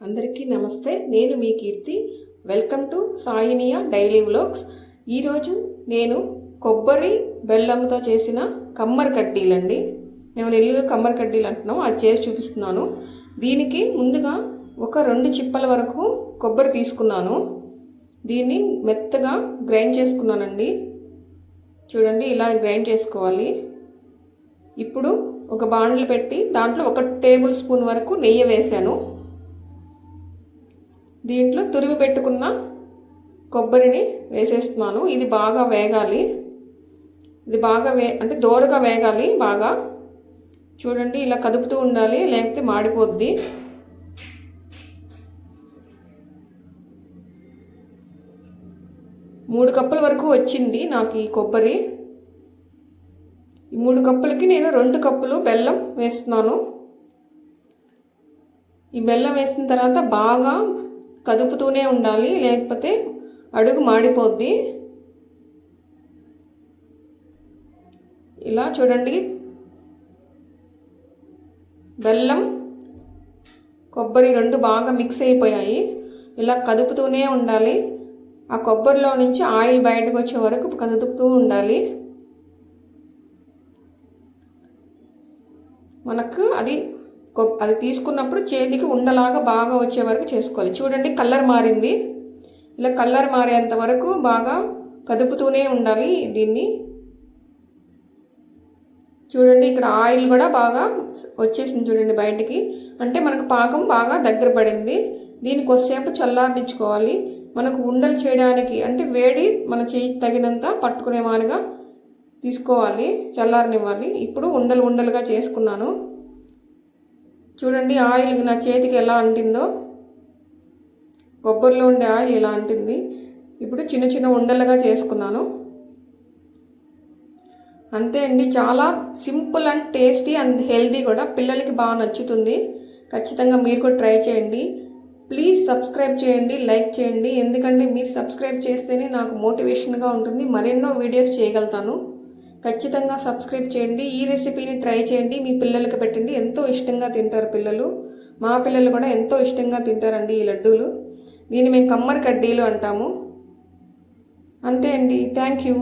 అందరికీ నమస్తే. నేను మీ Keerthi. Welcome to Sainiya daily vlogs. ఈరోజు నేను కొబ్బరి బెల్లంతో చేసిన కమ్మర్ కడ్డీలండి. మేము నెల్లూరు కమ్మర్ కడ్డీలు అంటున్నాం. అది చేసి చూపిస్తున్నాను. దీనికి ముందుగా ఒక రెండు చిప్పల వరకు కొబ్బరి తీసుకున్నాను. దీన్ని మెత్తగా గ్రైండ్ చేసుకున్నానండి. చూడండి ఇలా గ్రైండ్ చేసుకోవాలి. ఇప్పుడు ఒక బాండ్లు పెట్టి దాంట్లో ఒక టేబుల్ స్పూన్ వరకు నెయ్యి వేశాను. దీంట్లో తురిమి పెట్టుకున్న కొబ్బరిని వేసేస్తున్నాను. ఇది బాగా వేగాలి. ఇది బాగా వే అంటే దోరగా వేగాలి బాగా. చూడండి ఇలా కదుపుతూ ఉండాలి లేకపోతే మాడిపోద్ది. మూడు కప్పుల వరకు వచ్చింది నాకు ఈ కొబ్బరి. ఈ మూడు కప్పులకి నేను రెండు కప్పులు బెల్లం వేస్తున్నాను. ఈ బెల్లం వేసిన తర్వాత బాగా కదుపుతూనే ఉండాలి లేకపోతే అడుగు మాడిపోద్ది. ఇలా చూడండి. బెల్లం కొబ్బరి రెండు బాగా మిక్స్ అయిపోయాయి. ఇలా కదుపుతూనే ఉండాలి. ఆ కొబ్బరిలో నుంచి ఆయిల్ బయటకు వచ్చే వరకు కదుపుతూ ఉండాలి. మనకు అది అది తీసుకున్నప్పుడు చేతికి ఉండలాగా బాగా వచ్చే వరకు చేసుకోవాలి. చూడండి కలర్ మారింది. ఇలా కలర్ మారేంత వరకు బాగా కదుపుతూనే ఉండాలి దీన్ని. చూడండి ఇక్కడ ఆయిల్ కూడా బాగా వచ్చేసింది చూడండి బయటికి. అంటే మనకు పాకం బాగా దగ్గర పడింది. దీనికి కొద్దిసేపు చల్లారించుకోవాలి మనకు ఉండలు చేయడానికి అంటే వేడి మన చేయి తగినంత పట్టుకునే మారుగా తీసుకోవాలి చల్లారనివ్వాలి. ఇప్పుడు ఉండలు ఉండలుగా చేసుకున్నాను. చూడండి ఆయిల్ నా చేతికి ఎలా అంటిందో. కొబ్బరిలో ఉండే ఆయిల్ ఇలా అంటింది. ఇప్పుడు చిన్న చిన్న ఉండలుగా చేసుకున్నాను. అంతే అండి చాలా simple and tasty and healthy కూడా. పిల్లలకి బాగా నచ్చుతుంది. ఖచ్చితంగా మీరు కూడా ట్రై చేయండి. ప్లీజ్ సబ్స్క్రైబ్ చేయండి లైక్ చేయండి. ఎందుకంటే మీరు సబ్స్క్రైబ్ చేస్తేనే నాకు మోటివేషన్గా ఉంటుంది. మరెన్నో వీడియోస్ చేయగలుగుతాను. ఖచ్చితంగా సబ్స్క్రైబ్ చేయండి. ఈ రెసిపీని ట్రై చేయండి. మీ పిల్లలకి పెట్టండి. ఎంతో ఇష్టంగా తింటారు పిల్లలు. మా పిల్లలు కూడా ఎంతో ఇష్టంగా తింటారండి ఈ లడ్డూలు. దీన్ని మేము కమ్మర్ కడ్డీలు అంటాము. అంతే అండి. Thank you.